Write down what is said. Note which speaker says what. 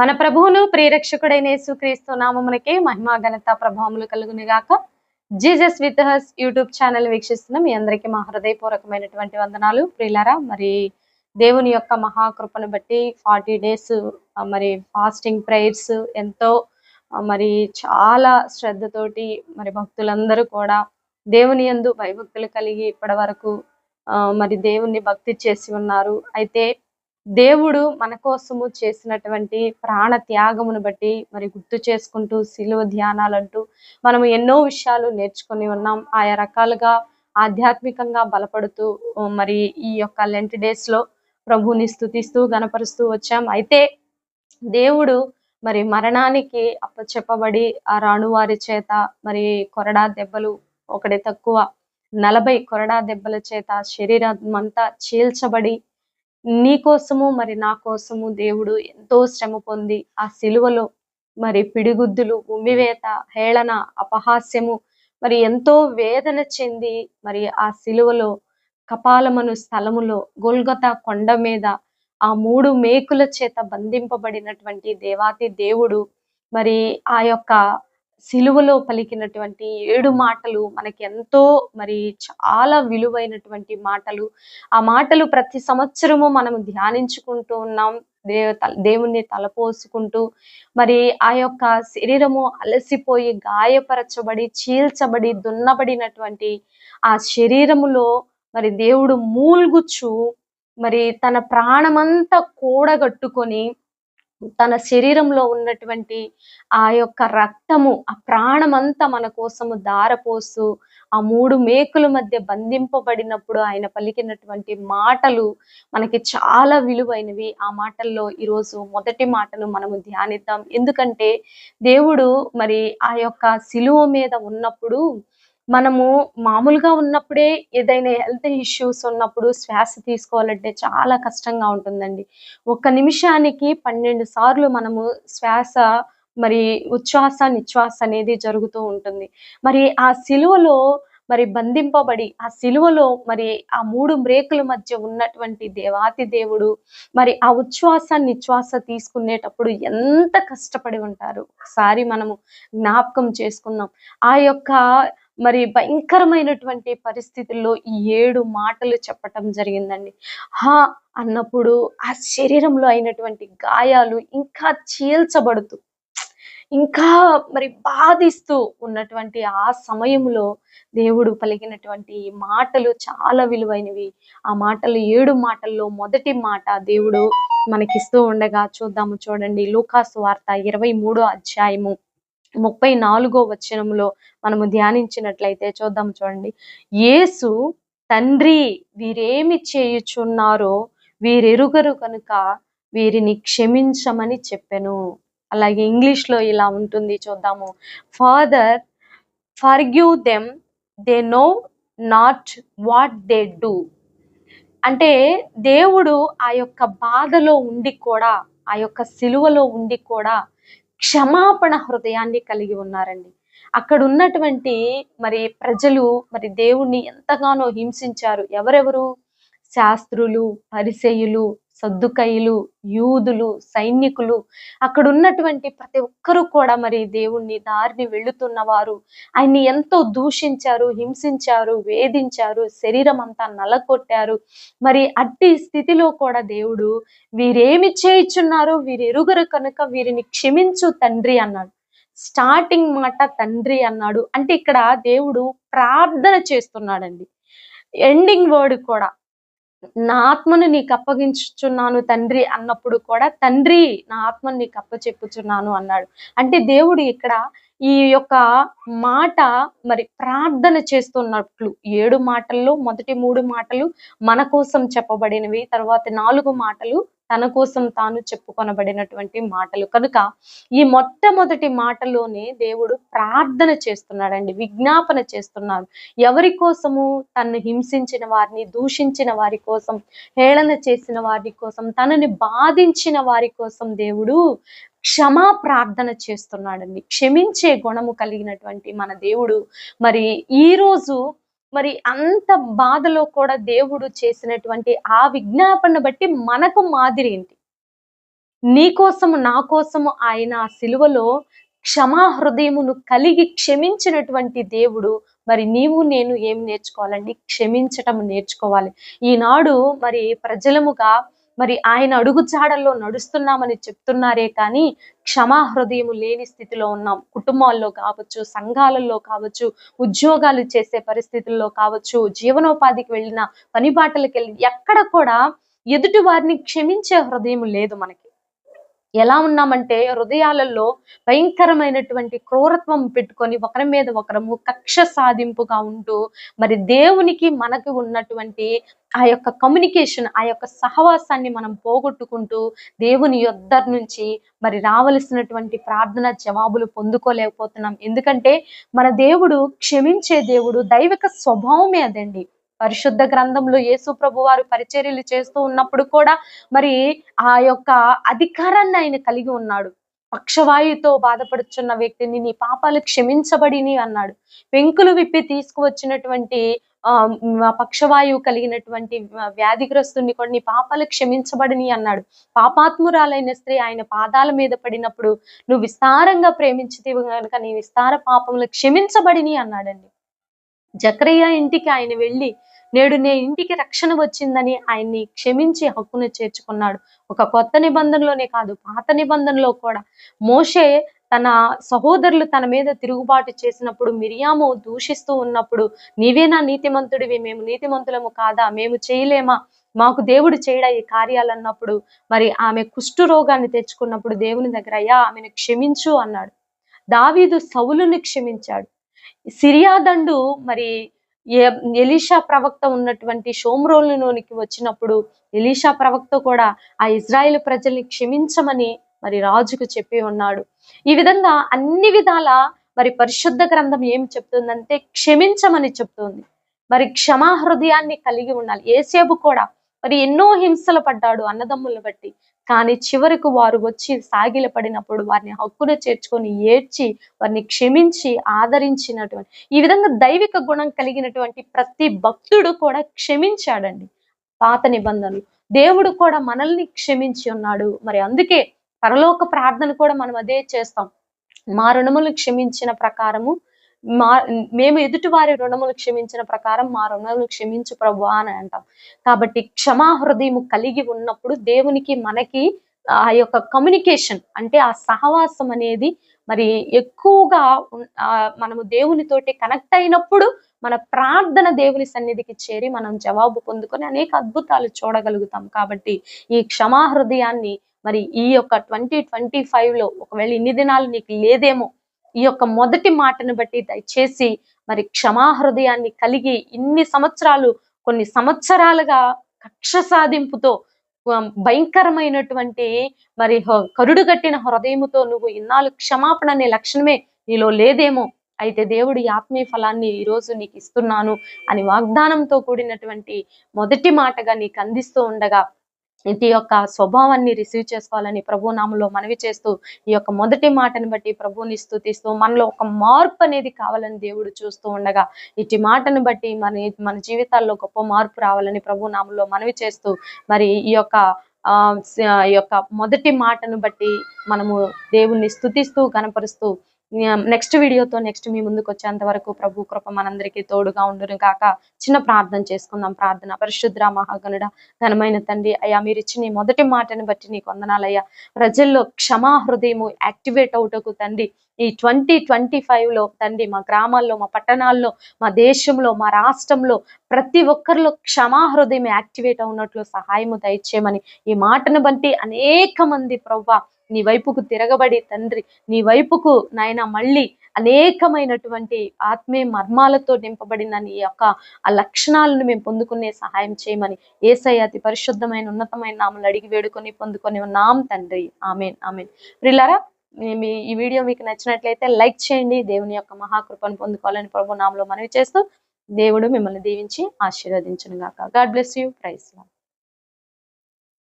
Speaker 1: మన ప్రభువును ప్రియరక్షకుడైన యేసుక్రీస్తు నామమునకే మహిమా ఘనత ప్రభావములు కలుగునిగాక Jesus Jesus with us YouTube channel వీక్షిస్తున్న మీ అందరికీ మా హృదయపూర్వకమైనటువంటి వందనాలు. ప్రియులరా మరి దేవుని యొక్క మహాకృపను బట్టి ఫార్టీ డేస్ మరి ఫాస్టింగ్ ప్రేయర్స్ ఎంతో మరి చాలా శ్రద్ధతోటి మరి భక్తులందరూ కూడా దేవుని యందు భయభక్తులు కలిగి ఇప్పటి వరకు మరి దేవుణ్ణి భక్తి చేసి ఉన్నారు. అయితే దేవుడు మన కోసము చేసినటువంటి ప్రాణ త్యాగమును బట్టి మరి గుర్తు చేసుకుంటూ సిలువ ధ్యానాలంటూ మనం ఎన్నో విషయాలు నేర్చుకొని ఉన్నాం. ఆయా రకాలుగా ఆధ్యాత్మికంగా బలపడుతూ మరి ఈ యొక్క లెంట్ డేస్లో ప్రభువుని స్థుతిస్తూ గనపరుస్తూ వచ్చాం. అయితే దేవుడు మరి మరణానికి అప్పచెప్పబడి ఆ రాణువారి చేత మరి కొరడా దెబ్బలు ఒకటి తక్కువ నలభై కొరడా దెబ్బల చేత శరీరం అంతా చీల్చబడి నీ కోసము మరి నా కోసము దేవుడు ఎంతో శ్రమ పొంది ఆ సిలువలో మరి పిడిగుద్దులు ఉమ్మివేత హేళన అపహాస్యము మరి ఎంతో వేదన చెంది మరి ఆ సిలువలో కపాలమను స్థలములో గొల్గొత కొండ మీద ఆ మూడు మేకుల చేత బంధింపబడినటువంటి దేవాతి దేవుడు మరి ఆ యొక్క సిలువలో పలికినటువంటి ఏడు మాటలు మనకి ఎంతో మరి చాలా విలువైనటువంటి మాటలు. ఆ మాటలు ప్రతి సంవత్సరము మనం ధ్యానించుకుంటూ ఉన్నాం. దేవ దేవుణ్ణి తలపోసుకుంటూ మరి ఆ యొక్క శరీరము అలసిపోయి గాయపరచబడి చీల్చబడి దున్నబడినటువంటి ఆ శరీరములో మరి దేవుడు మూల్గుచ్చు మరి తన ప్రాణమంతా కూడగట్టుకొని తన శరీరంలో ఉన్నటువంటి ఆ యొక్క రక్తము ఆ ప్రాణమంతా మన కోసము దారపోస్తూ ఆ మూడు మేకుల మధ్య బంధింపబడినప్పుడు ఆయన పలికినటువంటి మాటలు మనకి చాలా విలువైనవి. ఆ మాటల్లో ఈరోజు మొదటి మాటను మనము ధ్యానిద్దాం. ఎందుకంటే దేవుడు మరి ఆ యొక్క శిలువ మీద ఉన్నప్పుడు మనము మామూలుగా ఉన్నప్పుడే ఏదైనా హెల్త్ ఇష్యూస్ ఉన్నప్పుడు శ్వాస తీసుకోవాలంటే చాలా కష్టంగా ఉంటుందండి. ఒక్క నిమిషానికి పన్నెండు సార్లు మనము శ్వాస మరి ఉచ్ఛ్వాస నిశ్వాస అనేది జరుగుతూ ఉంటుంది. మరి ఆ సిలువలో మరి బంధింపబడి ఆ సిలువలో మరి ఆ మూడు బ్రేకుల మధ్య ఉన్నటువంటి దేవాతి దేవుడు మరి ఆ ఉచ్ఛ్వాస నిశ్వాస తీసుకునేటప్పుడు ఎంత కష్టపడి ఉంటారు? ఒకసారి మనము జ్ఞాపకం చేసుకుందాం. ఆ యొక్క మరి భయంకరమైనటువంటి పరిస్థితుల్లో ఈ ఏడు మాటలు చెప్పటం జరిగిందండి. హా! అన్నప్పుడు ఆ శరీరంలో అయినటువంటి గాయాలు ఇంకా చీల్చబడుతూ ఇంకా మరి బాధిస్తూ ఉన్నటువంటి ఆ సమయంలో దేవుడు పలికినటువంటి మాటలు చాలా విలువైనవి. ఆ మాటలు ఏడు మాటల్లో మొదటి మాట దేవుడు మనకిస్తూ ఉండగా చూద్దాము చూడండి. లూకాసు వార్త ఇరవై మూడో అధ్యాయము. ముప్పై నాలుగో వచనంలో మనము ధ్యానించినట్లయితే చూద్దాం చూడండి. యేసు తండ్రి వీరేమి చేయుచున్నారో వీరెరుగరు కనుక వీరిని క్షమించమని చెప్పెను. అలాగే ఇంగ్లీష్లో ఇలా ఉంటుంది చూద్దాము. Father forgive them they know not what they do. అంటే దేవుడు ఆ యొక్క బాధలో ఉండి కూడా ఆ యొక్క సిలువలో ఉండి కూడా క్షమాపణ హృదయాన్ని కలిగి ఉన్నారండి. అక్కడ ఉన్నటువంటి మరి ప్రజలు మరి దేవుణ్ణి ఎంతగానో హింసించారు. ఎవరెవరు? శాస్త్రులు పరిసయులు సద్దుకైలు యూదులు సైనికులు అక్కడ ఉన్నటువంటి ప్రతి ఒక్కరూ కూడా మరి దేవుణ్ణి దారిని వెళుతున్న వారు ఆయన్ని ఎంతో దూషించారు హింసించారు వేధించారు శరీరం అంతా నలగొట్టారు. మరి అట్టి స్థితిలో కూడా దేవుడు వీరేమి చేయిచున్నారు వీరు ఎరుగరు కనుక వీరిని క్షమించు తండ్రి అన్నాడు. స్టార్టింగ్ మాట తండ్రి అన్నాడు. అంటే ఇక్కడ దేవుడు ప్రార్థన చేస్తున్నాడండి. ఎండింగ్ వర్డ్ కూడా నా ఆత్మను నీకు అప్పగించుచున్నాను తండ్రి అన్నప్పుడు కూడా తండ్రి నా ఆత్మను నీకు అప్పచెప్పుచున్నాను అన్నాడు. అంటే దేవుడు ఇక్కడ ఈ యొక్క మాట మరి ప్రార్థన చేస్తున్నట్లు ఏడు మాటల్లో మొదటి మూడు మాటలు మన కోసం చెప్పబడినవి తర్వాత నాలుగు మాటలు తన కోసం తాను చెప్పుకొనబడినటువంటి మాటలు. కనుక ఈ మొట్టమొదటి మాటలోనే దేవుడు ప్రార్థన చేస్తున్నాడండి విజ్ఞాపన చేస్తున్నారు ఎవరి కోసము తను హింసించిన వారిని దూషించిన వారి కోసం హేళన చేసిన వారి కోసం తనని బాధించిన వారి కోసం దేవుడు క్షమా ప్రార్థన చేస్తున్నాడండి. క్షమించే గుణము కలిగినటువంటి మన దేవుడు. మరి ఈ రోజు మరి అంత బాధలో కూడా దేవుడు చేసినటువంటి ఆ విజ్ఞాపన బట్టి మనకు మాదిరి ఏంటి? నీ కోసము నా కోసము ఆయన ఆ సిలువలో క్షమా హృదయమును కలిగి క్షమించినటువంటి దేవుడు మరి నీవు నేను ఏం నేర్చుకోవాలండి? క్షమించటం నేర్చుకోవాలి. ఈనాడు మరి ప్రజలముగా మరి ఆయన అడుగు జాడల్లో నడుస్తున్నామని చెప్తున్నారే కానీ క్షమా హృదయము లేని స్థితిలో ఉన్నాం. కుటుంబాల్లో కావచ్చు సంఘాలలో కావచ్చు ఉద్యోగాలు చేసే పరిస్థితుల్లో కావచ్చు జీవనోపాధికి వెళ్ళిన పని బాటలకు వెళ్ళి ఎక్కడ కూడా ఎదుటి వారిని క్షమించే హృదయం లేదు మనకి. ఎలా ఉన్నామంటే హృదయాలలో భయంకరమైనటువంటి క్రూరత్వం పెట్టుకొని ఒకరి మీద ఒకరము కక్ష సాధింపుగా ఉంటూ మరి దేవునికి మనకు ఉన్నటువంటి ఆ యొక్క కమ్యూనికేషన్ ఆ యొక్క సహవాసాన్ని మనం పోగొట్టుకుంటూ దేవుని యొద్ద నుంచి మరి రావలసినటువంటి ప్రార్థన జవాబులు పొందుకోలేకపోతున్నాం. ఎందుకంటే మన దేవుడు క్షమించే దేవుడు దైవిక స్వభావమే అదండి. పరిశుద్ధ గ్రంథంలో యేసు ప్రభు వారు పరిచర్యలు చేస్తూ ఉన్నప్పుడు కూడా మరి ఆ యొక్క అధికారాన్ని ఆయన కలిగి ఉన్నాడు. పక్షవాయుతో బాధపడుచున్న వ్యక్తిని నీ పాపాలు క్షమించబడిని అన్నాడు. పెంకులు విప్పి తీసుకువచ్చినటువంటి ఆ పక్షవాయువు కలిగినటువంటి వ్యాధిగ్రస్తుని కూడా నీ పాపాలు క్షమించబడిని అన్నాడు. పాపాత్మురాలైన స్త్రీ ఆయన పాదాల మీద పడినప్పుడు నువ్వు విస్తారంగా ప్రేమించితివి కనుక నీ విస్తార పాపములు క్షమించబడిని అన్నాడండి. జకరయ్య ఇంటికి ఆయన వెళ్ళి నేడు నే ఇంటికి రక్షణ వచ్చిందని ఆయన్ని క్షమించి హక్కును చేర్చుకున్నాడు. ఒక కొత్త నిబంధనలోనే కాదు పాత నిబంధనలో కూడా. మోషే తన సహోదరులు తన మీద తిరుగుబాటు చేసినప్పుడు మిరియాము దూషిస్తూ ఉన్నప్పుడు నీవేనా నీతిమంతుడివి మేము నీతిమంతులము కాదా? మేము చేయలేమా? మాకు దేవుడు చేయడా ఈ కార్యాలు? అన్నప్పుడు మరి ఆమె కుష్టు రోగాన్ని తెచ్చుకున్నప్పుడు దేవుని దగ్గర అయ్యా ఆమెను క్షమించు అన్నాడు. దావీదు సౌలుని క్షమించాడు. సిరియా దండు మరి ఎలీషా ప్రవక్త ఉన్నటువంటి షోమ్రోలులోనికి వచ్చినప్పుడు ఎలీషా ప్రవక్త కూడా ఆ ఇజ్రాయెల్ ప్రజల్ని క్షమించమని మరి రాజుకు చెప్పి ఉన్నాడు. ఈ విధంగా అన్ని విధాల మరి పరిశుద్ధ గ్రంథం ఏమి చెప్తుందంటే క్షమించమని చెప్తుంది. మరి క్షమా హృదయాన్ని కలిగి ఉండాలి. ఏసేపు కూడా మరి ఎన్నో హింసలు పడ్డాడు అన్నదమ్ములను బట్టి. కానీ చివరకు వారు వచ్చి సాగిల పడినప్పుడు వారిని హక్కున చేర్చుకొని ఏడ్చి వారిని క్షమించి ఆదరించినటువంటి ఈ విధంగా దైవిక గుణం కలిగినటువంటి ప్రతి భక్తుడు కూడా క్షమించాడండి. పాత నిబంధనలు. దేవుడు కూడా మనల్ని క్షమించి ఉన్నాడు. మరి అందుకే పరలోక ప్రార్థన కూడా మనం అదే చేస్తాం. మా రుణములు క్షమించిన ప్రకారము మా మేము ఎదుటి వారి రుణములు క్షమించిన ప్రకారం మా రుణములు క్షమించు ప్రభు అని అంటాం. కాబట్టి క్షమా హృదయము కలిగి ఉన్నప్పుడు దేవునికి మనకి ఆ యొక్క కమ్యూనికేషన్ అంటే ఆ సహవాసం అనేది మరి ఎక్కువగా ఆ మనము దేవునితోటి కనెక్ట్ అయినప్పుడు మన ప్రార్థన దేవుని సన్నిధికి చేరి మనం జవాబు పొందుకొని అనేక అద్భుతాలు చూడగలుగుతాం. కాబట్టి ఈ క్షమా హృదయాన్ని మరి ఈ యొక్క ట్వంటీ ట్వంటీ ఫైవ్లో ఒకవేళ ఇన్ని దినాలు నీకు లేదేమో ఈ యొక్క మొదటి మాటను బట్టి దయచేసి మరి క్షమా హృదయాన్ని కలిగి ఇన్ని సంవత్సరాలు కొన్ని సంవత్సరాలుగా కక్ష సాధింపుతో భయంకరమైనటువంటి మరి హ- కరుడు కట్టిన హృదయముతో నువ్వు ఇన్నాళ్ళు క్షమాపణ అనే లక్షణమే నీలో లేదేమో. అయితే దేవుడు ఆత్మీయ ఫలాన్ని ఈ రోజు నీకు ఇస్తున్నాను అని వాగ్దానంతో కూడినటువంటి మొదటి మాటగా నీకు అందిస్తూ ఉండగా ఇది యొక్క స్వభావాన్ని రిసీవ్ చేసుకోవాలని ప్రభునామంలో మనవి చేస్తూ ఈ యొక్క మొదటి మాటను బట్టి ప్రభుని స్థుతిస్తూ మనలో ఒక మార్పు అనేది కావాలని దేవుడు చూస్తూ ఉండగా ఇటు మాటను బట్టి మన మన జీవితాల్లో గొప్ప మార్పు రావాలని ప్రభునామంలో మనవి చేస్తూ మరి ఈ యొక్క ఆ ఈ యొక్క మొదటి మాటను బట్టి మనము దేవుణ్ణి స్థుతిస్తూ కనపరుస్తూ నెక్స్ట్ వీడియోతో నెక్స్ట్ మీ ముందుకు వచ్చేంత వరకు ప్రభు కృప మనందరికీ తోడుగా ఉండును కాక చిన్న ప్రార్థన చేసుకుందాం. ప్రార్థన. పరిశుద్ర మహాగణుడ ఘనమైన తండ్రి అయ్యా మీరు ఇచ్చిన ఈ మొదటి మాటను బట్టి నీకు వందనాలయ్యా. ప్రజల్లో క్షమా హృదయము యాక్టివేట్ అవుటకు తండ్రి ఈ ట్వంటీ ట్వంటీ ఫైవ్లో తండ్రి మా గ్రామాల్లో మా పట్టణాల్లో మా దేశంలో మా రాష్ట్రంలో ప్రతి ఒక్కరిలో క్షమా హృదయం యాక్టివేట్ అవునట్లు సహాయము దయచేయమని ఈ మాటను బట్టి అనేక మంది ప్రవ్వా నీ వైపుకు తిరగబడి తండ్రి నీ వైపుకు నాయన మళ్ళీ అనేకమైనటువంటి ఆత్మీయ మర్మాలతో నింపబడిన నీ యొక్క ఆ లక్షణాలను మేము పొందుకునే సహాయం చేయమని ఏసై అతి పరిశుద్ధమైన ఉన్నతమైన నామలు అడిగి వేడుకొని పొందుకొని ఉన్నాం తండ్రి. Amen amen. ప్రిలారా మీ ఈ వీడియో మీకు నచ్చినట్లయితే లైక్ చేయండి దేవుని యొక్క మహాకృపను పొందుకోవాలని ప్రభు నామలో మనవి చేస్తూ దేవుడు మిమ్మల్ని దీవించి ఆశీర్వదించను గాక గాడ్ బ్లెస్ యూ. ప్రైస్